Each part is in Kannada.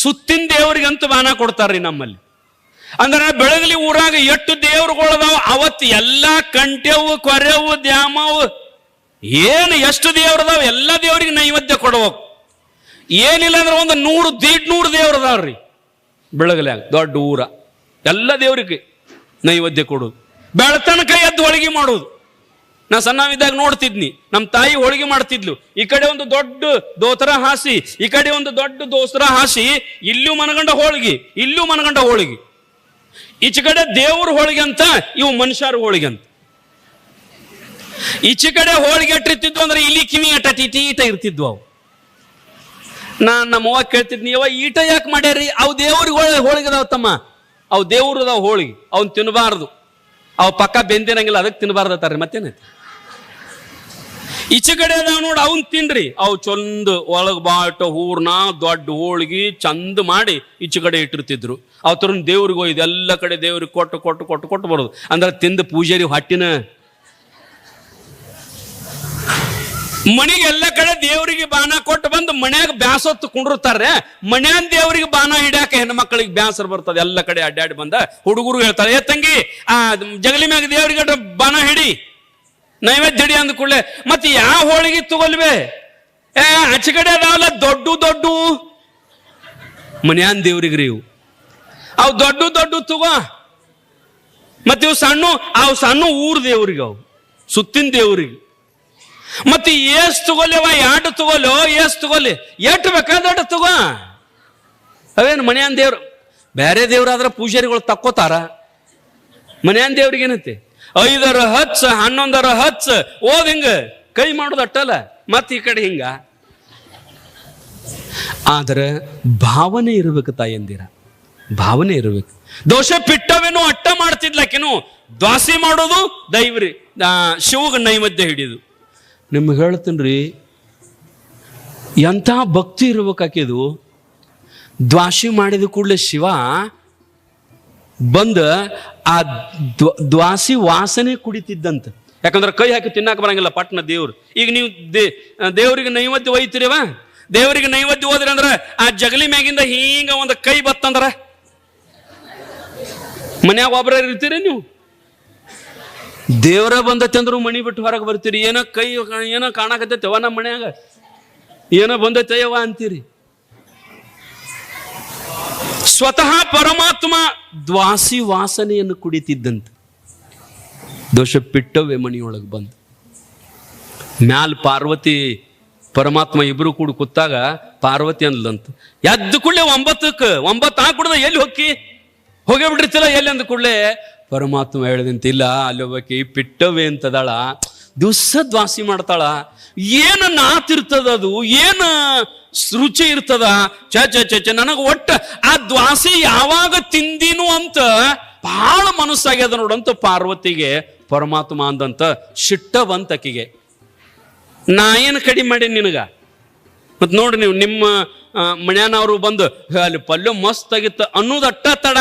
ಸುತ್ತಿನ ದೇವ್ರಿಗಂತೂ ಬಾನ ಕೊಡ್ತಾರ್ರಿ ನಮ್ಮಲ್ಲಿ. ಅಂದ್ರೆ ಬೆಳಗಲಿ ಊರಾಗ ಎಷ್ಟು ದೇವ್ರುಗಳದಾವ, ಅವತ್ತು ಎಲ್ಲಾ ಕಂಟೆವು ಕೊರೆವು, ದ್ಯಾಮವು, ಏನು ಎಷ್ಟು ದೇವ್ರದಾವ, ಎಲ್ಲ ದೇವರಿಗೆ ನೈವೇದ್ಯ ಕೊಡ್ಬೇಕು. ಏನಿಲ್ಲ ಅಂದ್ರೆ ಒಂದು ನೂರು ದೀಡ್ ನೂರು ದೇವ್ರದಾವ್ರಿ ಬೆಳಗಲ್ಯಾಗ, ದೊಡ್ಡ ಊರ. ಎಲ್ಲ ದೇವ್ರಿಗೆ ನೈವೇದ್ಯ ಕೊಡೋದು. ಬೆಳತನಕ ಎದ್ದು ಹೋಳಿಗೆ ಮಾಡೋದು. ನಾ ಸಣ್ಣವಿದ್ದಾಗ ನೋಡ್ತಿದ್ನಿ. ನಮ್ಮ ತಾಯಿ ಹೋಳಿಗೆ ಮಾಡ್ತಿದ್ಲು. ಈ ಕಡೆ ಒಂದು ದೊಡ್ಡ ದೋತರ ಹಾಸಿ, ಈ ಕಡೆ ಒಂದು ದೊಡ್ಡ ದೋಸ್ತರ ಹಾಸಿ ಇಲ್ಲೂ ಮನಗಂಡ ಹೋಳಿಗೆ ಇಲ್ಲೂ ಮನಗಂಡ ಹೋಳಿಗೆ. ಈಚೆ ಕಡೆ ದೇವ್ರ ಹೋಳಿಗೆ ಅಂತ, ಇವು ಮನುಷ್ಯರ ಹೋಳಿಗೆ ಅಂತ. ಈಚೆ ಕಡೆ ಹೋಳಿಗೆ ಇಟ್ಟಿರ್ತಿದ್ವು ಅಂದ್ರೆ ಇಲ್ಲಿ ಕಿವಿ ಅಟ ಟಿಟಿ ಇರ್ತಿದ್ವು ಅವು. ನಾ ನಮ್ಮ ಅವ್ವ ಕೇಳ್ತಿದ್ನಿ, ಯವ್ವ, ಈಟ ಯಾಕೆ ಮಾಡ್ಯಾರಿ ಅವು ದೇವ್ರಿಗೆ ಹೋಳಿ, ಹೋಳಿಗೆ ಅದಾವ ತಮ್ಮ. ಅವು ದೇವ್ರು ಅದಾವ ಹೋಳಿಗೆ. ಅವ್ನ್ ತಿನ್ನಬಾರ್ದು ಅವ್ ಪಕ್ಕ ಬೆಂದಿರಂಗಿಲ್ಲ ಅದಕ್ಕೆ ತಿನ್ನಬಾರ್ದು ಮತ್ತೇನೈತಿ? ಈಚೆ ಕಡೆ ಅದಾವ ನೋಡಿ ಅವನ್ ತಿನ್ರಿ ಅವು ಚಂದ ಒಳಗ್ ಬಾಟ ಹೂರ್ನ ದೊಡ್ಡ ಹೋಳಿಗೆ ಚಂದ ಮಾಡಿ ಈಚೆ ಕಡೆ ಇಟ್ಟಿರ್ತಿದ್ರು. ಅವ್ ತರ ದೇವ್ರಿಗೆ ಹೋಯ್ದು ಎಲ್ಲ ಕಡೆ ದೇವ್ರಿಗೆ ಕೊಟ್ಟು ಕೊಟ್ಟು ಕೊಟ್ಟು ಕೊಟ್ಟು ಬರೋದು. ಅಂದ್ರೆ ತಿಂದ ಪೂಜಾರಿ ಹೊಟ್ಟಿನ. ಮನೆಗೆ ಎಲ್ಲ ಕಡೆ ದೇವರಿಗೆ ಬಾಣ ಕೊಟ್ಟು ಬಂದು ಮನ್ಯಾಗ ಬ್ಯಾಸೊತ್ತು ಕುಂಡಿರ್ತಾರೆ. ಮನ್ಯಾನ್ ದೇವರಿಗೆ ಬಾನ ಹಿಡ್ಯಾಕ ಹೆಣ್ಮಕ್ಳಿಗೆ ಬ್ಯಾಸರ್ ಬರ್ತದೆ. ಎಲ್ಲ ಕಡೆ ಅಡ್ಡಾಡಿ ಬಂದ ಹುಡುಗರು ಹೇಳ್ತಾರೆ, ಏ ತಂಗಿ, ಆ ಜಗಲಿ ಮ್ಯಾಗ ದೇವರಿಗೆ ಬಾಣ ಹಿಡಿ. ನೈವೇದ್ಯ ಅಂದ ಕೂಡಲೇ, ಮತ್ತೆ ಯಾವ ಹೋಳಿಗೆ ತಗೊಲ್ವೆ ಏ, ಆಚೆ ಕಡೆ ಅದಾವಲ್ಲ, ದೊಡ್ಡ ದೊಡ್ಡ. ಮನ್ಯಾನ್ ದೇವ್ರಿಗ್ರಿ ಇವು. ಅವು ದೊಡ್ಡ ದೊಡ್ಡ ತಗೋ. ಮತ್ತೆ ಇವು ಸಣ್ಣ, ಅವು ಸಣ್ಣ ಊರ್ ದೇವ್ರಿಗೆ ಅವು, ಸುತ್ತಿನ ದೇವ್ರಿಗೆ. ಮತ್ತೆ ಏಸ್ ತಗೊಲ್ಲವ ಎರಡು ತಗೋಲೋ ಏಸ್ ತಗೋಲಿ ಎಷ್ಟು ಬೇಕಾ ದೊಡ್ಡ ತಗೋ? ಅವೇನು ಮನ್ಯಾನ್ ದೇವ್ರು ಬೇರೆ ದೇವ್ರಾದ್ರ ಪೂಜಾರಿಗಳು ತಕ್ಕೋತಾರ? ಮನ್ಯಾನ್ ದೇವ್ರಿಗೆ ಏನೈತಿ? ಐದರ ಹಚ್ಚ ಹನ್ನೊಂದರ ಹಚ್ಚ ಓದ್ ಹಿಂಗ. ಕೈ ಮಾಡೋದು ಅಟ್ಟಲ್ಲ. ಮತ್ತೆ ಈ ಕಡೆ ಹಿಂಗ. ಆದ್ರೆ ಭಾವನೆ ಇರ್ಬೇಕು ತಾಯಂದಿರ ಭಾವನೆ ಇರ್ಬೇಕು. ದೋಷ ಪಿಟ್ಟವೇನು ಅಟ್ಟ ಮಾಡ್ತಿದ್ಲಕ್ಕೇನು ದ್ವಾಸಿ ಮಾಡೋದು ದೈವ್ರಿ. ಶಿವಗ ನೈವೇದ್ಯ ಹಿಡಿದು ನಿಮ್ಗೆ ಹೇಳ್ತೀನಿ ಎಂಥ ಭಕ್ತಿ ಇರ್ಬೇಕಾಕಿದು ದ್ವಾಸಿ ಮಾಡಿದ ಕೂಡಲೇ ಶಿವ ಬಂದ ಆ ದ್ವ- ದ್ವಾಸಿ ವಾಸನೆ ಕುಡಿತಿದ್ದಂತ. ಯಾಕಂದ್ರೆ ಕೈ ಹಾಕಿ ತಿನ್ನಾಕ ಬರಂಗಿಲ್ಲ ಪಟ್ನ ದೇವ್ರು. ಈಗ ನೀವು ದೇವ್ರಿಗೆ ನೈವೇದ್ಯ ಒಯ್ತಿರಿವ? ದೇವರಿಗೆ ನೈವೇದ್ಯ ಹೋದ್ರಿ ಅಂದ್ರೆ ಆ ಜಗಲಿ ಮ್ಯಾಗಿಂದ ಹಿಂಗ ಒಂದು ಕೈ ಬತ್ತಂದ್ರ? ಮನ್ಯಾಗ ಒಬ್ಬರ ಇರ್ತೀರಿ ನೀವು? ದೇವರ ಬಂದತಿ ಅಂದ್ರು ಮಣಿ ಬಿಟ್ಟು ಹೊರಗೆ ಬರ್ತೀರಿ. ಏನೋ ಕೈ, ಏನೋ ಕಾಣಕತ್ತೈತವ ನಮ್ಮ ಮನ್ಯಾಗ? ಏನೋ ಬಂದೈತಯ್ಯವ ಅಂತೀರಿ? ಸ್ವತಃ ಪರಮಾತ್ಮ ದ್ವಾಸಿ ವಾಸನೆಯನ್ನು ಕುಡಿತಿದ್ದಂತೆ. ದೋಷ ಪಿಟ್ಟವೇ ಮನಿಯೊಳಗೆ ಬಂದು. ಮ್ಯಾಲ್ ಪಾರ್ವತಿ ಪರಮಾತ್ಮ ಇಬ್ರು ಕೂಡ ಕೂತಾಗ ಪಾರ್ವತಿ ಅಂದ್ಲಂತ, ಎದ್ದು ಕೂಡಲೇ ಒಂಬತ್ತಕ್ಕೆ, ಒಂಬತ್ತು ಕುಡ್ದ ಎಲ್ಲಿ ಹೊಕ್ಕಿ? ಹೋಗೇ ಬಿಟ್ಟಿರ್ತಿಲ್ಲ ಎಲ್ಲಿ ಅಂದ ಕೂಡಲೇ? ಪರಮಾತ್ಮ ಹೇಳ್ದಂತ, ಇಲ್ಲ, ಅಲ್ಲಿ ಒಬ್ಬಾಕಿ ಪಿಟ್ಟವೇ ಅಂತದಾಳ. ದಿವಸ ದ್ವಾಸಿ ಮಾಡ್ತಾಳ. ಏನು ನಾತಿರ್ತದ ಅದು? ಏನ ರುಚಿ ಇರ್ತದ? ಚ ಚ ಚ ಚ ನನಗ ಒಟ್ಟ ಆ ದ್ವಾಸಿ ಯಾವಾಗ ತಿಂದಿನು ಅಂತ ಬಹಳ ಮನಸ್ಸಾಗ್ಯದ ನೋಡಂತ ಪಾರ್ವತಿಗೆ. ಪರಮಾತ್ಮ ಅಂದಂತ ಶಿಟ್ಟ ಬಂತಕಿಗೆ ನಾ ಏನು ಕಡಿಮೆ ಮಾಡೀನಿ ನಿನಗ? ಮತ್ತು ನೋಡಿ ನೀವು ನಿಮ್ಮ ಆ, ಮನ್ಯಾನವ್ರು ಬಂದು "ಹೇ, ಅಲ್ಲಿ ಪಲ್ಯ ಮಸ್ತ್ ಆಗಿತ್ತು ಅನ್ನೋದು ಅಟ್ಟ ತಡ.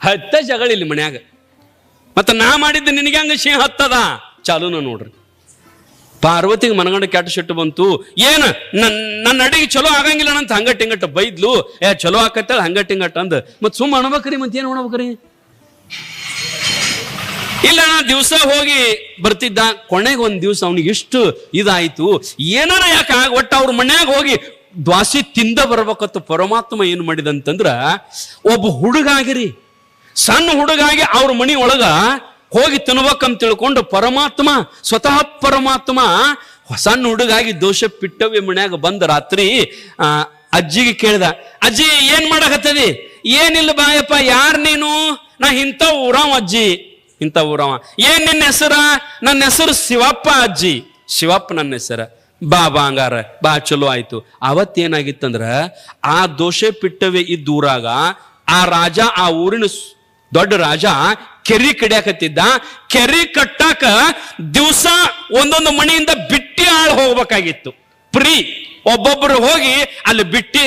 ಹತ್ತ ಜಗಳಿಲ್ಲ ಮನ್ಯಾಗ. ಮತ್ತು ನಾ ಮಾಡಿದ್ದು ನಿನಗೆ ಹಂಗ ಶೇ ಹತ್ತದ? ಚಾಲೂನ ನೋಡ್ರಿ. ಪಾರ್ವತಿಗೆ ಮನಗಂಡ ಕೆಟ್ಟ ಸಿಟ್ಟು ಬಂತು. ಏನ? ನನ್ನ ನನ್ನ ಅಡಿಗೆ ಚಲೋ ಆಗಂಗಿಲ್ಲ ಅಂತ ಹಂಗ ಟಿಂಗಟ್ಟ ಬೈದ್ಲು. ಏ, ಚಲೋ ಆಕತ್ತಳ ಹಂಗ ಟಿಂಗಟ್ಟ ಅಂದ. ಮತ್ ಸುಮ್ಮ ಅಣ್ಬೇಕ್ರಿ ಮತ್ ಏನ್ ಮಾಡ್ಬೇಕ್ರಿ ಇಲ್ಲ, ನಾ ದಿವಸ ಹೋಗಿ ಬರ್ತಿದ್ದ. ಕೊನೆಗೆ ಒಂದ್ ದಿವಸ ಅವ್ನಿಗೆ ಇಷ್ಟು ಇದಾಯ್ತು. ಏನಾರ ಯಾಕೆ ಒಟ್ಟ ಅವ್ರ ಮನ್ಯಾಗ ಹೋಗಿ ದ್ವಾಸಿ ತಿಂದ ಬರ್ಬೇಕತ್ತು ಪರಮಾತ್ಮ ಏನು ಮಾಡಿದಂತಂದ್ರ, ಒಬ್ಬ ಹುಡುಗಾಗಿರಿ. ಸಣ್ಣ ಹುಡುಗಾಗಿ ಅವ್ರ ಮನಿ ಒಳಗ ಹೋಗಿ ತಿನ್ಬೇಕಂತ ತಿಳ್ಕೊಂಡು ಪರಮಾತ್ಮ, ಸ್ವತಃ ಪರಮಾತ್ಮ, ಸಣ್ಣ ಹುಡುಗಾಗಿ ದೋಷ ಪಿಟ್ಟವ್ಯ ಮನ್ಯಾಗ ಬಂದ ರಾತ್ರಿ, ಆ, ಅಜ್ಜಿಗೆ ಕೇಳ್ದ, ಅಜ್ಜಿ, ಏನ್ ಮಾಡಕತ್ತದಿ? ಏನಿಲ್ಲ ಬಾಯಪ್ಪ, ಯಾರ್ ನೀನು? ನಾ ಇಂಥ ಊರಾವ್ ಅಜ್ಜಿ. ಇಂಥ ಊರವ. ಏನ್ ನಿನ್ನ ಹೆಸರ? ನನ್ನ ಹೆಸರು ಶಿವಪ್ಪ ಅಜ್ಜಿ. ಶಿವಪ್ಪ ನನ್ನ ಹೆಸರ. ಬಾ ಬಾ, ಹಂಗಾರ. ಬಾ, ಚಲೋ ಆಯ್ತು. ಅವತ್ತೇನಾಗಿತ್ತಂದ್ರ, ಆ ದೋಷೆ ಪಿಟ್ಟವೆ ಇದ್ದೂರಾಗ ಆ ರಾಜ, ಆ ಊರಿನ ದೊಡ್ಡ ರಾಜ ಕೆರಿ ಕಡಿಯಾಕತ್ತಿದ್ದ, ಕೆರಿ ಕಟ್ಟಾಕ ದಿವಸ ಒಂದೊಂದು ಮನೆಯಿಂದ ಬಿಟ್ಟಿ ಆಳ್ ಹೋಗ್ಬೇಕಾಗಿತ್ತು. ಪ್ರೀ ಒಬ್ಬೊಬ್ಬರು ಹೋಗಿ ಅಲ್ಲಿ ಬಿಟ್ಟಿ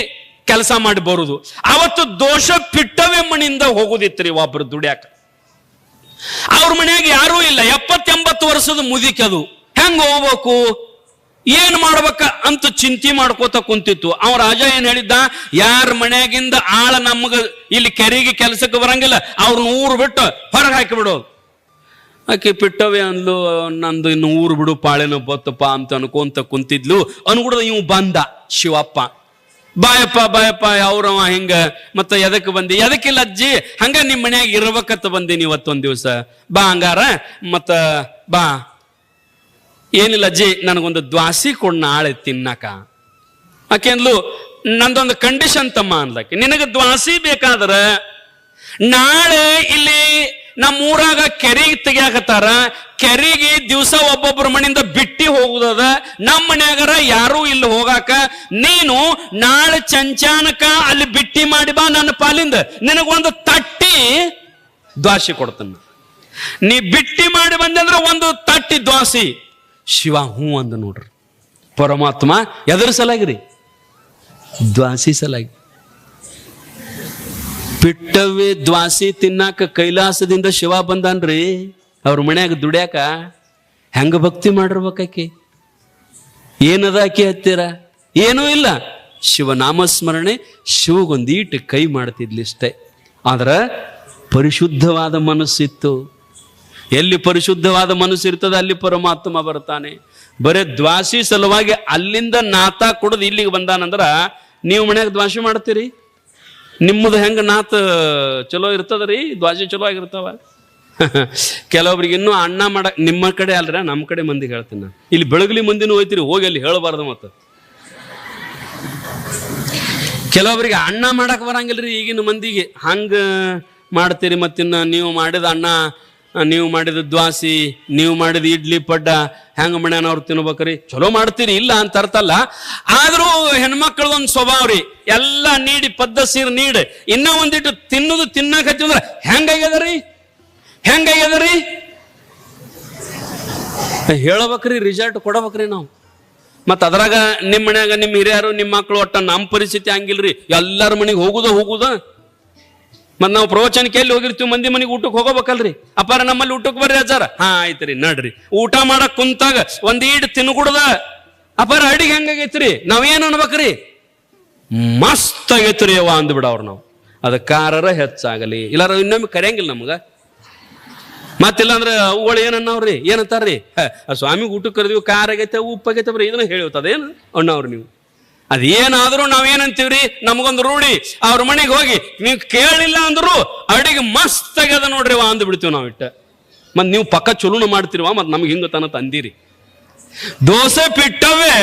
ಕೆಲಸ ಮಾಡಿ ಬರುದು. ಅವತ್ತು ದೋಷ ಪಿಟ್ಟವೇ ಮನೆಯಿಂದ ಹೋಗುದಿತ್ರಿ ಒಬ್ಬರು ದುಡ್ಯಾಕ. ಅವ್ರ ಮನೆಯಾಗ ಯಾರೂ ಇಲ್ಲ, ಎಪ್ಪತ್ತೆಂಬತ್ತು ವರ್ಷದ ಮುದಿಕದು ಹೆಂಗ್ ಹೋಗ್ಬೇಕು? ಏನ್ ಮಾಡ್ಬೇಕ ಅಂತ ಚಿಂತೆ ಮಾಡ್ಕೋತ ಕುಂತಿತ್ತು. ಅವ ರಾಜ ಏನ್ ಹೇಳಿದ್ದ? ಯಾರ ಮನೆಯಾಗಿಂದ ಆಳ ನಮ್ಗ ಇಲ್ಲಿ ಕೆರೆಗೆ ಕೆಲಸಕ್ಕೆ ಬರಂಗಿಲ್ಲ ಅವ್ರನ್ನ ಊರು ಬಿಟ್ಟು ಹೊರಗೆ ಹಾಕಿಬಿಡು ಆಕೆ ಪಿಟ್ಟವೆ ಅಂದ್ಲು, ನಂದು ಇನ್ನು ಊರು ಬಿಡು, ಪಾಳೆನ ಬತ್ತಪ್ಪ ಅಂತ ಅನ್ಕೊಂತ ಕುಂತಿದ್ಲು. ಅನ್ಗುಡ್ದ ಇವ್ ಬಂದ ಶಿವಪ್ಪ. ಬಾಯಪ್ಪ ಬಾಯಪ್ಪ ಅವ್ರವ ಹಿಂಗ, ಮತ್ತ ಎದಕ್ಕೆ ಬಂದಿ? ಎದಕ್ಕಿಲ್ಲ ಅಜ್ಜಿ? ಹಂಗ ನಿಮ್ಮ ಮನ್ಯಾಗ ಇರ್ಬೇಕತ್ತ ಬಂದೀನಿ ಇವತ್ತೊಂದ್ ದಿವಸ. ಬಾ ಹಂಗಾರ, ಮತ್ತ ಬಾ. ಏನಿಲ್ಲ ಅಜ್ಜಿ, ನನಗೊಂದು ದ್ವಾಸಿ ಕೊಡ್ ನಾಳೆ ತಿನ್ನಕ. ಆಕೆ ಅಂದ್ಲು ನಂದೊಂದು ಕಂಡೀಷನ್ ತಮ್ಮ ಅನ್ಲಕ್ಕೆ ನಿನಗೆ ದ್ವಾಸಿ ಬೇಕಾದ್ರೆ ನಾಳೆ ಇಲ್ಲಿ ನಮ್ಮ ಊರಾಗ ಕೆರೆಗೆ ತೆಗಿಯಾಕತ್ತಾರ. ಕೆರೆಗೆ ದಿವಸ ಒಬ್ಬೊಬ್ಬರ ಮನೆಯಿಂದ ಬಿಟ್ಟಿ ಹೋಗುದದ. ನಮ್ಮ ಮನ್ಯಾಗರ ಯಾರೂ ಇಲ್ಲಿ ಹೋಗಾಕ. ನೀನು ನಾಳೆ ಚಂಚಾನಕ ಅಲ್ಲಿ ಬಿಟ್ಟಿ ಮಾಡಿ ಬಾ ನನ್ನ ಪಾಲಿಂದ. ನಿನಗೊಂದು ತಟ್ಟಿ ದ್ವಾಸಿ ಕೊಡ್ತಾನ. ನೀ ಬಿಟ್ಟಿ ಮಾಡಿ ಬಂದಂದ್ರೆ ಒಂದು ತಟ್ಟಿ ದ್ವಾಸಿ. ಶಿವ ಹ್ಞೂ ಅಂದ ನೋಡ್ರಿ. ಪರಮಾತ್ಮ ಎದರ ಸಲಾಗ್ರಿ ದ್ವಾಸಿ ಸಲಾಗಿ ಪಿಟ್ಟವೇ ದ್ವಾಸಿ ತಿನ್ನಾಕ ಕೈಲಾಸದಿಂದ ಶಿವ ಬಂದನ್ರಿ. ಅವ್ರ ಮನ್ಯಾಗ ದುಡ್ಯಾಕ ಹೆಂಗ ಭಕ್ತಿ ಮಾಡಿರ್ಬೇಕಾಕಿ ಏನದ ಆಕೆ ಹತ್ತಿರ? ಏನೂ ಇಲ್ಲ. ಶಿವನಾಮಸ್ಮರಣೆ ಶಿವಗೊಂದೀಟ್ ಕೈ ಮಾಡ್ತಿದ್ಲಿಷ್ಟೇ. ಆದ್ರ ಪರಿಶುದ್ಧವಾದ ಮನಸ್ಸಿತ್ತು. ಎಲ್ಲಿ ಪರಿಶುದ್ಧವಾದ ಮನಸ್ಸು ಇರ್ತದೆ ಅಲ್ಲಿ ಪರಮಾತ್ಮ ಬರ್ತಾನೆ. ಬರೇ ದ್ವಾಸಿ ಸಲುವಾಗಿ ಅಲ್ಲಿಂದ ನಾತ ಕುಡ್ದು ಇಲ್ಲಿಗೆ ಬಂದಾನಂದ್ರ ನೀವು ಮನ್ಯಾಗ ದ್ವಾಸಿ ಮಾಡ್ತೀರಿ? ನಿಮ್ಮದು ಹೆಂಗೆ ನಾತ ಚಲೋ ಇರ್ತದ್ರಿ? ದ್ವಾಸಿ ಚಲೋ ಆಗಿರ್ತಾವ. ಕೆಲವೊಬ್ರಿಗೆ ಇನ್ನೂ ಅಣ್ಣ ಮಾಡಕ್ ನಿಮ್ಮ ಕಡೆ ಅಲ್ರ, ನಮ್ಮ ಕಡೆ ಮಂದಿಗೆ ಹೇಳ್ತೀನಿ ನಾನು. ಇಲ್ಲಿ ಬೆಳಗ್ಲಿ ಮಂದಿನೂ ಹೋಯ್ತಿರಿ, ಹೋಗಿ ಅಲ್ಲಿ ಹೇಳಬಾರ್ದು ಮತ್ತೆ. ಕೆಲವೊಬ್ರಿಗೆ ಅನ್ನ ಮಾಡಕ್ ಬರಂಗಿಲ್ರಿ ಈಗಿನ ಮಂದಿಗೆ. ಹಂಗ ಮಾಡ್ತೀರಿ ಮತ್ತಿನ್ನ ನೀವು ಮಾಡಿದ ಅನ್ನ ನೀವು ಮಾಡಿದ ದ್ವಾಸಿ, ನೀವು ಮಾಡಿದ ಇಡ್ಲಿ ಪಡ್ಡ, ಹೆಂಗ ಮಣ್ಯಾನವ್ರು ತಿನ್ಬೇಕ್ರಿ? ಚಲೋ ಮಾಡ್ತೀರಿ, ಇಲ್ಲ ಅಂತ ಅರ್ಥ ಅಲ್ಲ. ಆದ್ರೂ ಹೆಣ್ಮಕ್ಳದೊಂದು ಸ್ವಭಾವ ರೀ. ಎಲ್ಲ ನೀಡಿ, ಪದ್ದ, ಸೀರ್ ನೀಡಿ. ಇನ್ನೂ ಒಂದಿಟ್ಟು ತಿನ್ನೋದು ಅಂದ್ರೆ ಹೆಂಗಾಗ್ಯದ್ರಿ ಹೆಂಗಾಗ್ಯದರಿ ಹೇಳ್ಬೇಕ್ರಿ ರಿಸಲ್ಟ್ ಕೊಡಬೇಕ್ರಿ ನಾವು. ಮತ್ತು ಅದ್ರಾಗ ನಿಮ್ಮ ಮನ್ಯಾಗ ನಿಮ್ಮ ಹಿರಿಯರು ನಿಮ್ಮ ಮಕ್ಕಳು ಒಟ್ಟ ನಮ್ಮ ಪರಿಸ್ಥಿತಿ ಹಂಗಿಲ್ರಿ. ಎಲ್ಲರ ಮನೆಗೆ ಹೋಗುದ ಹೋಗುದ. ಮತ್ ನಾವು ಪ್ರವಚನಕ್ಕೆ ಎಲ್ಲಿ ಹೋಗಿರ್ತೀವಿ, ಮಂದಿ ಮನೆಗೆ ಊಟಕ್ಕೆ ಹೋಗಬೇಕಲ್ರಿ? ಅಪ್ಪಾರ ನಮ್ಮಲ್ಲಿ ಊಟಕ್ಕೆ ಬರ್ರಿ ಅಜ್ಜಾರ ಹಾ ರೀ ನಡ್ರಿ. ಊಟ ಮಾಡಕ್ ಕುಂತಾಗ ಒಂದೀಡ್ ತಿನ್ಗುಡ್ದ ಅಪ್ಪಾರ ಅಡಿಗೆ ಹೆಂಗಾಗೈತ್ರಿ? ನಾವೇನು ಅನ್ಬೇಕ್ರಿ? ಮಸ್ತ್ ಆಗೈತ್ರಿ ಅವ ಅಂದ್ಬಿಡವ್ರು ನಾವು. ಅದ ಕಾರರ ಹೆಚ್ಚಾಗಲಿ. ಇಲ್ಲಾರ ಇನ್ನೊಮ್ಮೆ ಕರೆಯಂಗಿಲ್ಲ ನಮ್ಗ. ಮತ್ತಿಲ್ಲ ಅಂದ್ರೆ ಅವುಗಳು ಏನನ್ನವ್ರಿ ಏನಂತಾರ್ರಿ ಸ್ವಾಮಿಗೆ ಊಟಕ್ಕೆ ಕರೆದಿವಿ ಖಾರ ಆಗೈತೆ, ಉಪ್ಪು ಆಗೈತೆ, ಬರೀ ಇದನ್ನ ಹೇಳುತ್ತದೇನು ಅಣ್ಣವ್ರು ನೀವು? ಅದೇನಾದ್ರೂ ನಾವೇನಂತೀವ್ರಿ? ನಮಗೊಂದು ರೂಢಿ. ಅವ್ರ ಮನೆಗೆ ಹೋಗಿ, ನೀವು ಕೇಳಿಲ್ಲ ಅಂದ್ರು ಅಡಿಗೆ ಮಸ್ತ್ ಆಗ್ಯದ ನೋಡ್ರಿ ವಾ ಅಂದ್ಬಿಡ್ತೀವಿ ನಾವು ಇಟ್ಟ. ಮತ್ ನೀವು ಪಕ್ಕ ಚಲೂನು ಮಾಡ್ತಿರುವ ಮತ್ ನಮ್ಗೆ ಹಿಂಗ ತನ ತಂದಿರಿ. ದೋಸೆ ಪಿಟ್ಟವೇ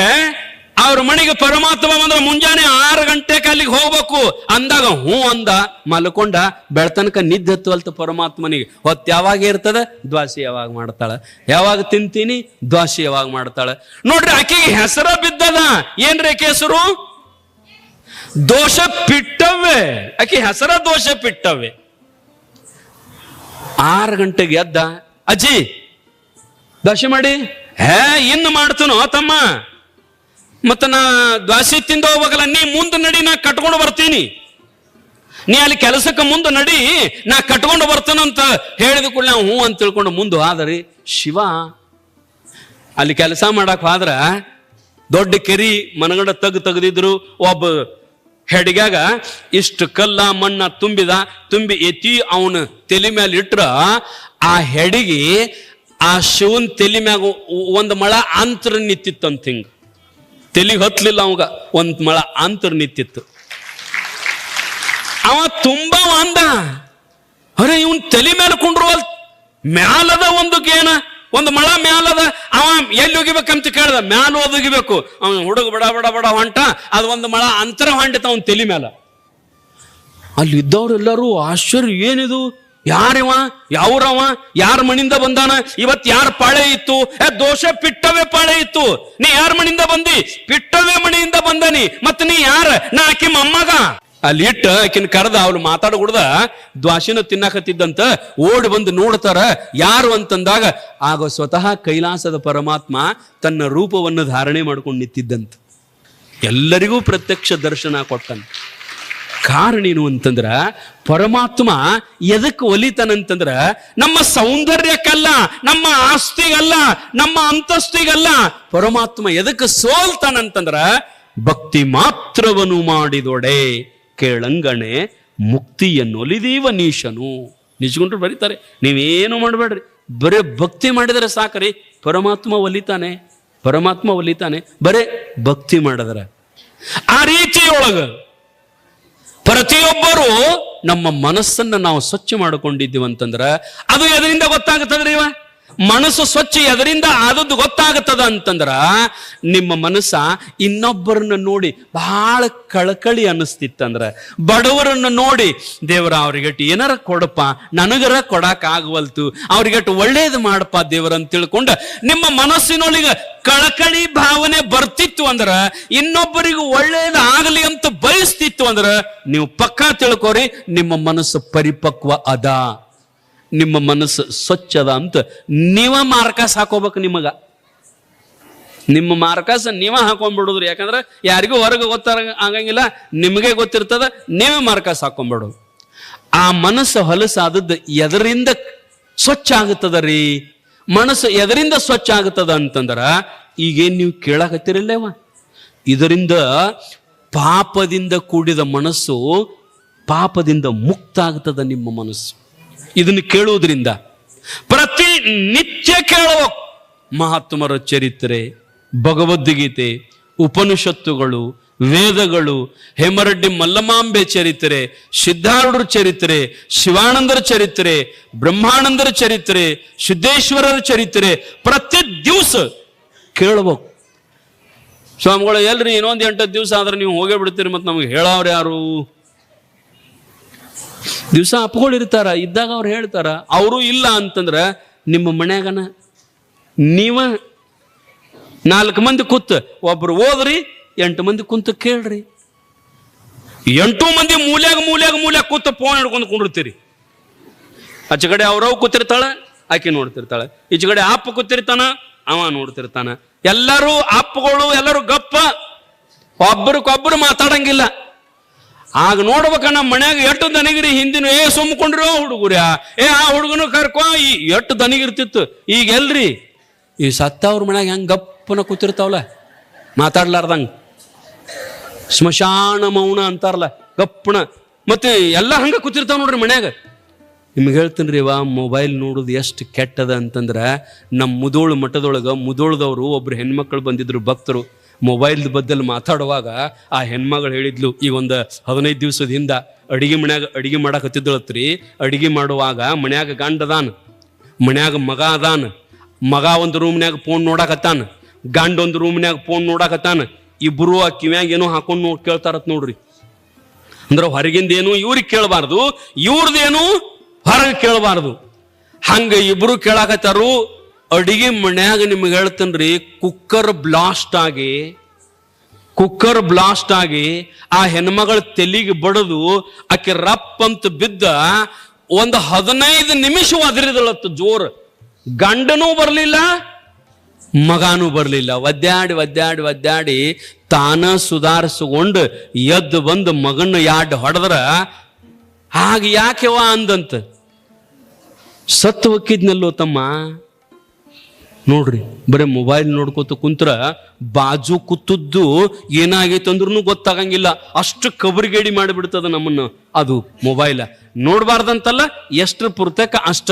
ಅವ್ರ ಮನೆಗೆ ಪರಮಾತ್ಮ ಬಂದ್ರೆ ಮುಂಜಾನೆ ಆರು ಗಂಟೆ ಅಲ್ಲಿಗೆ ಹೋಗ್ಬೇಕು. ಅಂದಾಗ ಹ್ಞೂ ಅಂದ, ಮಲ್ಕೊಂಡ, ಬೆಳ್ತನಕ ನಿದ್ದೆ ಹತ್ತುವಲ್ತ ಪರಮಾತ್ಮನಿಗೆ. ಹೊತ್ತು ಯಾವಾಗ ಇರ್ತದ? ದ್ವಾಸಿ ಯಾವಾಗ ಮಾಡ್ತಾಳ? ಯಾವಾಗ ತಿಂತೀನಿ? ದ್ವಾಸಿ ಯಾವಾಗ ಮಾಡ್ತಾಳ? ನೋಡ್ರಿ, ಆಕೆಗೆ ಹೆಸರ ಬಿದ್ದದ. ಏನ್ರಿ ಹೆಸರು? ದೋಷ ಪಿಟ್ಟವೆ ಆಕೆ ಹೆಸರ ದೋಷ ಪಿಟ್ಟವೆ ಆರು ಗಂಟೆಗೆ ಎದ್ದ, ಅಜ್ಜಿ ದೋಷ ಮಾಡಿ. ಹೇ, ಇನ್ನು ಮಾಡ್ತನೋ ತಮ್ಮ? ಮತ್ತ ನಾ ದ್ವಾಸಿ ತಿಂದು ಹೋಗಲ್ಲ ನೀ ಮುಂದೆ ನಡಿ, ನಾ ಕಟ್ಕೊಂಡು ಬರ್ತೀನಿ. ನೀ ಅಲ್ಲಿ ಕೆಲಸಕ್ಕೆ ಮುಂದೆ ನಡಿ, ನಾ ಕಟ್ಕೊಂಡು ಬರ್ತಾನಂತ ಹೇಳಿದ ಕೂಡ ನಾವು ಹ್ಞೂ ಅಂತ ತಿಳ್ಕೊಂಡು ಮುಂದೆ ಆದರಿ ಶಿವ, ಅಲ್ಲಿ ಕೆಲಸ ಮಾಡಕ್ ಹೋದ್ರ, ದೊಡ್ಡ ಕೆರಿ ಮನಗಂಡ ತಗ್ ತೆಗೆದಿದ್ರು, ಒಬ್ಬ ಹೆಡ್ಗ್ಯಾಗ ಇಷ್ಟು ಕಲ್ಲ ಮಣ್ಣ ತುಂಬಿದ, ತುಂಬಿ ಎತ್ತಿ ಅವನು ತಲೆ ಮೇಲೆ ಇಟ್ರ, ಆ ಹೆಡಿಗೆ ಆ ಶಿವನ್ ತಲೆ ಮ್ಯಾಗ ಒಂದು ಮಳ ಅಂತರ ನಿಂತಿತ್ತಂತ ಹಿಂಗ. ತಲೆಗೆ ಹತ್ತಲಿಲ್ಲ ಅವಾಗ. ಒಂದು ಮಳ ಅಂತರ ನಿಂತಿತ್ತು. ಅವ ತುಂಬಾ ಅಂದ. ಅರೆ, ಇವನ್ ತಲೆ ಮೇಲೆ ಕುಂಡ್ರುವಲ್ ಮ್ಯಾಲದ ಒಂದು ಗೇಣ ಒಂದು ಮಳ ಮ್ಯಾಲದ, ಅವ ಎಲ್ಲಿ ಹೋಗಿಬೇಕಂತ ಕೇಳ್ದ. ಮ್ಯಾಲ ಒದಗಿಬೇಕು ಅವನ್ ಹುಡುಗ ಬಡ ಬಡ ಬಡ ಹೊಂಟ, ಅದು ಒಂದು ಮಳ ಅಂತರ ಹೊಂಟಿತ ಅವನ್ ತಲೆ ಮ್ಯಾಲ. ಅಲ್ಲಿ ಇದ್ದವ್ರೆಲ್ಲರೂ ಆಶ್ಚರ್ಯ, ಏನಿದು? ಯಾರಿವ? ಯಾವ್ರವ? ಯಾರ ಮಣಿಂದ ಬಂದಾನ? ಇವತ್ ಯಾರ ಪಾಳೆ ಇತ್ತು? ಏ, ದೋಷ ಪಿಟ್ಟವೇ ಪಾಳೆ ಇತ್ತು. ನೀ ಯಾರ ಮಣಿಂದ ಬಂದಿ? ಪಿಟ್ಟವೇ ಮಣಿಯಿಂದ ಬಂದನಿ. ಮತ್ ನೀ ಯಾರ? ನಾ ಆಕಿ ಮೊಮ್ಮಗ ಅಲ್ಲಿ ಇಟ್ಟ ಆಕಿನ ಕರೆದ ಅವ್ಳು ಮಾತಾಡ ಕುಡ್ದ ದ್ವಾಸಿನ ತಿನ್ನಕತ್ತಿದ್ದಂತ ಓಡಿ ಬಂದು ನೋಡ್ತಾರ, ಯಾರು ಅಂತಂದಾಗ, ಆಗ ಸ್ವತಃ ಕೈಲಾಸದ ಪರಮಾತ್ಮ ತನ್ನ ರೂಪವನ್ನು ಧಾರಣೆ ಮಾಡ್ಕೊಂಡು ನಿಂತಿದ್ದಂತ. ಎಲ್ಲರಿಗೂ ಪ್ರತ್ಯಕ್ಷ ದರ್ಶನ ಕೊಟ್ಟಂತ. ಕಾರಣ ಏನು ಅಂತಂದ್ರ ಪರಮಾತ್ಮ ಎದಕ್ಕೆ ಒಲಿತಾನಂತಂದ್ರ ನಮ್ಮ ಸೌಂದರ್ಯಕ್ಕಲ್ಲ, ನಮ್ಮ ಆಸ್ತಿಗಲ್ಲ, ನಮ್ಮ ಅಂತಸ್ತಿಗಲ್ಲ ಪರಮಾತ್ಮ ಎದಕ್ಕೆ ಸೋಲ್ತಾನಂತಂದ್ರ ಭಕ್ತಿ ಮಾತ್ರವನು ಮಾಡಿದೊಡೆ ಕೇಳಂಗಣೆ ಮುಕ್ತಿಯನ್ನೊಲಿದೀವ ನೀಶನು. ನಿಜಗೊಂಡ್ರು ಬರೀತಾರೆ, ನೀವೇನು ಮಾಡಬೇಡ್ರಿ, ಬರೇ ಭಕ್ತಿ ಮಾಡಿದರೆ ಸಾಕ್ರಿ, ಪರಮಾತ್ಮ ಒಲಿತಾನೆ ಪರಮಾತ್ಮ ಒಲಿತಾನೆ, ಬರೇ ಭಕ್ತಿ ಮಾಡಿದ್ರೆ. ಆ ರೀತಿಯೊಳಗ ಪ್ರತಿಯೊಬ್ಬರು ನಮ್ಮ ಮನಸ್ಸನ್ನ ನಾವು ಸ್ವಚ್ಛ ಮಾಡಿಕೊಂಡಿದ್ದೀವಿ ಅಂತಂದ್ರೆ ಅದು ಎದರಿಂದ ಗೊತ್ತಾಗುತ್ತದ್ರಿ ಇವ? ಮನಸ್ಸು ಸ್ವಚ್ಛ ಎದರಿಂದ ಆದದ್ದು ಗೊತ್ತಾಗುತ್ತದ ಅಂತಂದ್ರ ನಿಮ್ಮ ಮನಸ್ಸ ಇನ್ನೊಬ್ಬರನ್ನ ನೋಡಿ ಬಹಳ ಕಳಕಳಿ ಅನಿಸ್ತಿತ್ತಂದ್ರ ಬಡವರನ್ನ ನೋಡಿ, ದೇವರ ಅವ್ರಿಗಟ್ಟು ಏನಾರ ಕೊಡಪ್ಪ, ನನಗರ ಕೊಡಕ್ ಆಗವಲ್ತು, ಅವ್ರಿಗಟ್ಟು ಒಳ್ಳೇದು ಮಾಡಪ್ಪ ದೇವರ ಅಂತ ತಿಳ್ಕೊಂಡ ನಿಮ್ಮ ಮನಸ್ಸಿನೊಳಗೆ ಕಳಕಳಿ ಭಾವನೆ ಬರ್ತಿತ್ತು ಅಂದ್ರ, ಇನ್ನೊಬ್ಬರಿಗೂ ಒಳ್ಳೇದು ಆಗಲಿ ಅಂತ ಬಯಸ್ತಿತ್ತು ಅಂದ್ರ, ನೀವು ಪಕ್ಕಾ ತಿಳ್ಕೊರಿ, ನಿಮ್ಮ ಮನಸ್ಸು ಪರಿಪಕ್ವ ಅದ. ನಿಮ್ಮ ಮನಸ್ಸು ಸ್ವಚ್ಛದ ಅಂತ ನೀವ ಮಾರ್ಕಾಸ್ ಹಾಕೋಬೇಕು ನಿಮಗ. ನಿಮ್ಮ ಮಾರ್ಕಾಸ್ ನೀವ ಹಾಕೊಂಡ್ಬಿಡುದ್ರಿ. ಯಾಕಂದ್ರೆ ಯಾರಿಗೂ ಹೊರಗೆ ಗೊತ್ತಾಗ ಆಗಂಗಿಲ್ಲ, ನಿಮಗೆ ಗೊತ್ತಿರ್ತದ, ನೀವೇ ಮಾರ್ಕಾಸ್ ಹಾಕೊಂಡ್ಬಿಡೋದು ಆ ಮನಸ್ಸು ಹೊಲಸಾದದ್ದು ಎದರಿಂದ ಸ್ವಚ್ಛ ಆಗುತ್ತದ ರೀ ಮನಸ್ಸು ಎದರಿಂದ ಸ್ವಚ್ಛ ಆಗುತ್ತದ ಅಂತಂದ್ರ, ಈಗೇನು ನೀವು ಕೇಳಾಕತ್ತಿರಲ್ಲೇವ? ಇದರಿಂದ ಪಾಪದಿಂದ ಕೂಡಿದ ಮನಸ್ಸು ಪಾಪದಿಂದ ಮುಕ್ತ ಆಗ್ತದ ನಿಮ್ಮ ಮನಸ್ಸು. ಇದನ್ನು ಕೇಳುವುದರಿಂದ ಪ್ರತಿ ನಿತ್ಯ ಕೇಳುವ ಮಹಾತ್ಮರ ಚರಿತ್ರೆ, ಭಗವದ್ಗೀತೆ, ಉಪನಿಷತ್ತುಗಳು, ವೇದಗಳು, ಹೇಮರೆಡ್ಡಿ ಮಲ್ಲಮಾಂಬೆ ಚರಿತ್ರೆ, ಸಿದ್ಧಾರೂಢರ ಚರಿತ್ರೆ, ಶಿವಾನಂದರ ಚರಿತ್ರೆ, ಬ್ರಹ್ಮಾನಂದರ ಚರಿತ್ರೆ, ಸಿದ್ದೇಶ್ವರರ ಚರಿತ್ರೆ ಪ್ರತಿ ದಿವಸ ಕೇಳಬೇಕು ಸ್ವಾಮಿಗಳು, ಎಲ್ರಿ ಇನ್ನೊಂದು ಎಂಟು ದಿವಸ ಆದ್ರೆ ನೀವು ಹೋಗೇ ಬಿಡ್ತೀರಿ ಮತ್ತೆ ನಮಗೆ ಹೇಳೋರು ಯಾರು? ದಿವಸ ಇರ್ತಾರ, ಇದ್ದಾಗ ಅವ್ರು ಹೇಳ್ತಾರ, ಅವರು ಇಲ್ಲ ಅಂತಂದ್ರೆ ನಿಮ್ಮ ಮನ್ಯಾಗನ ನೀವ ನಾಲ್ಕು ಮಂದಿ ಕೂತ್, ಒಬ್ರು ಓದ್ರಿ, ಎಂಟು ಮಂದಿ ಕುಂತು ಕೇಳ್ರಿ. ಎಂಟು ಮಂದಿ ಮೂಲ್ಯಾಗ ಮೂಲ್ಯಾಗ ಮೂಲ್ಯಾಗ ಕೂತು ಫೋನ್ ಹಿಡ್ಕೊಂಡು ಕುಂಡಿರ್ತೀರಿ. ಆಚೆ ಕಡೆ ಅವ್ರವ್ ಕೂತಿರ್ತಾಳೆ, ಆಕೆ ನೋಡ್ತಿರ್ತಾಳೆ. ಈಚೆ ಕಡೆ ಅಪ್ಪ ಕೂತಿರ್ತಾನ, ಅವ ನೋಡ್ತಿರ್ತಾನ. ಎಲ್ಲರೂ ಅಪ್ಪಗಳು ಎಲ್ಲರೂ ಗಪ್ಪ ಒಬ್ಬರಿಗೊಬ್ಬರು ಮಾತಾಡಂಗಿಲ್ಲ. ಆಗ ನೋಡ್ಬೇಕಣ್ಣ ಮನ್ಯಾಗ ಎಷ್ಟು ದನಿಗಿರಿ ಹಿಂದಿನ, ಏ ಸುಮ್ಕೊಂಡ್ರು ಹುಡುಗರ, ಏ ಆ ಹುಡುಗನು ಕರ್ಕೊ, ಈ ಎಷ್ಟು ದನಗಿರ್ತಿತ್ತು. ಈಗ ಎಲ್ರಿ? ಈ ಸತ್ತವ್ರ ಮನ್ಯಾಗ ಹೆಂಗ್ ಗಪ್ಪನ ಕೂತಿರ್ತಾವಲ್ಲ? ಮಾತಾಡ್ಲಾರ್ದಂಗ. ಸ್ಮಶಾನ ಮೌನ ಅಂತಾರಲ್ಲ, ಗಪ್ಪನ. ಮತ್ತೆ ಎಲ್ಲ ಹಂಗ ಕೂತಿರ್ತಾವ ನೋಡ್ರಿ ಮನ್ಯಾಗ. ನಿಮ್ಗೆ ಹೇಳ್ತೀನಿ ರೀ ವಾ, ಮೊಬೈಲ್ ನೋಡೋದು ಎಷ್ಟು ಕೆಟ್ಟದ ಅಂತಂದ್ರೆ ನಮ್ಮ ಮುದೋಳು ಮಠದೊಳಗೆ ಮುದೋಳದವರು ಒಬ್ರು ಹೆಣ್ಮಕ್ಳು ಬಂದಿದ್ರು, ಭಕ್ತರು. ಮೊಬೈಲ್ ಬದ್ದಲ್ಲಿ ಮಾತಾಡುವಾಗ ಆ ಹೆಣ್ಮಗಳು ಹೇಳಿದ್ಲು, ಈ ಒಂದು ಹದಿನೈದು ದಿವಸದ ಹಿಂದ ಅಡಿಗೆ ಮನ್ಯಾಗ, ಅಡಿಗೆ ಮಾಡಕ್ ಹತ್ತಿದ್ದಳತ್ರಿ. ಅಡಿಗೆ ಮಾಡುವಾಗ ಮನ್ಯಾಗ ಗಂಡ ಅದಾನ, ಮನ್ಯಾಗ ಮಗ ಅದಾನ, ಮಗ ಒಂದು ರೂಮ್ನ್ಯಾಗ ಫೋನ್ ನೋಡಾಕತ್ತಾನ ಗಂಡ ಒಂದು ರೂಮ್ನ್ಯಾಗ ಫೋನ್ ನೋಡಾಕತ್ತಾನ ಇಬ್ರು ಆ ಕಿವ್ಯಾಗ ಏನೋ ಹಾಕೊಂಡು ನೋಡಿ ಕೇಳ್ತಾರತ್ ನೋಡ್ರಿ. ಅಂದ್ರೆ ಹೊರಗಿಂದ ಏನು ಇವ್ರಿಗೆ ಕೇಳಬಾರ್ದು ಇವ್ರದ್ದೇನು ಹೊರಗೆ ಕೇಳಬಾರ್ದು. ಹಂಗ ಇಬ್ರು ಕೇಳಾಕತ್ತಾರು ಅಡಿಗೆ ಮನ್ಯಾಗ ನಿಮ್ಗೆ ಹೇಳ್ತೇನ್ರಿ ಕುಕ್ಕರ್ ಬ್ಲಾಸ್ಟ್ ಆಗಿ ಕುಕ್ಕರ್ ಬ್ಲಾಸ್ಟ್ ಆಗಿ ಆ ಹೆಣ್ಮಗಳ ತೆಲಿಗೆ ಬಡದು, ಆಕೆ ರಪ್ ಅಂತ ಬಿದ್ದ, ಒಂದು ಹದಿನೈದು ನಿಮಿಷ ಒದರಿದಳತ್ತು ಜೋರ್. ಗಂಡನೂ ಬರಲಿಲ್ಲ, ಮಗಾನೂ ಬರಲಿಲ್ಲ. ಒದ್ದಾಡಿ ಒದ್ದಾಡಿ ಒದ್ದಾಡಿ ತಾನ ಸುಧಾರಿಸಿಕೊಂಡು ಎದ್ದು ಬಂದು ಮಗನ ಯಾಡ್ ಹೊಡೆದ್ರ ಹಾಗೆ ಯಾಕೆವಾ ಅಂದಂತ. ಸತ್ತು ಹೊಕ್ಕಿದ್ನಲ್ಲೋ ತಮ್ಮ. ನೋಡ್ರಿ, ಬರೀ ಮೊಬೈಲ್ ನೋಡ್ಕೋತ ಕುಂತ್ರ ಬಾಜು ಕೂತದ್ದು ಏನಾಗೈತೆ ಅಂದ್ರೂ ಗೊತ್ತಾಗಂಗಿಲ್ಲ. ಅಷ್ಟು ಕಬರಿಗೇಡಿ ಮಾಡಿಬಿಡ್ತದ ನಮ್ಮನ್ನು. ಅದು ಮೊಬೈಲ ನೋಡಬಾರ್ದಂತಲ್ಲ ಎಷ್ಟು ಪುರ್ತಕ ಅಷ್ಟ.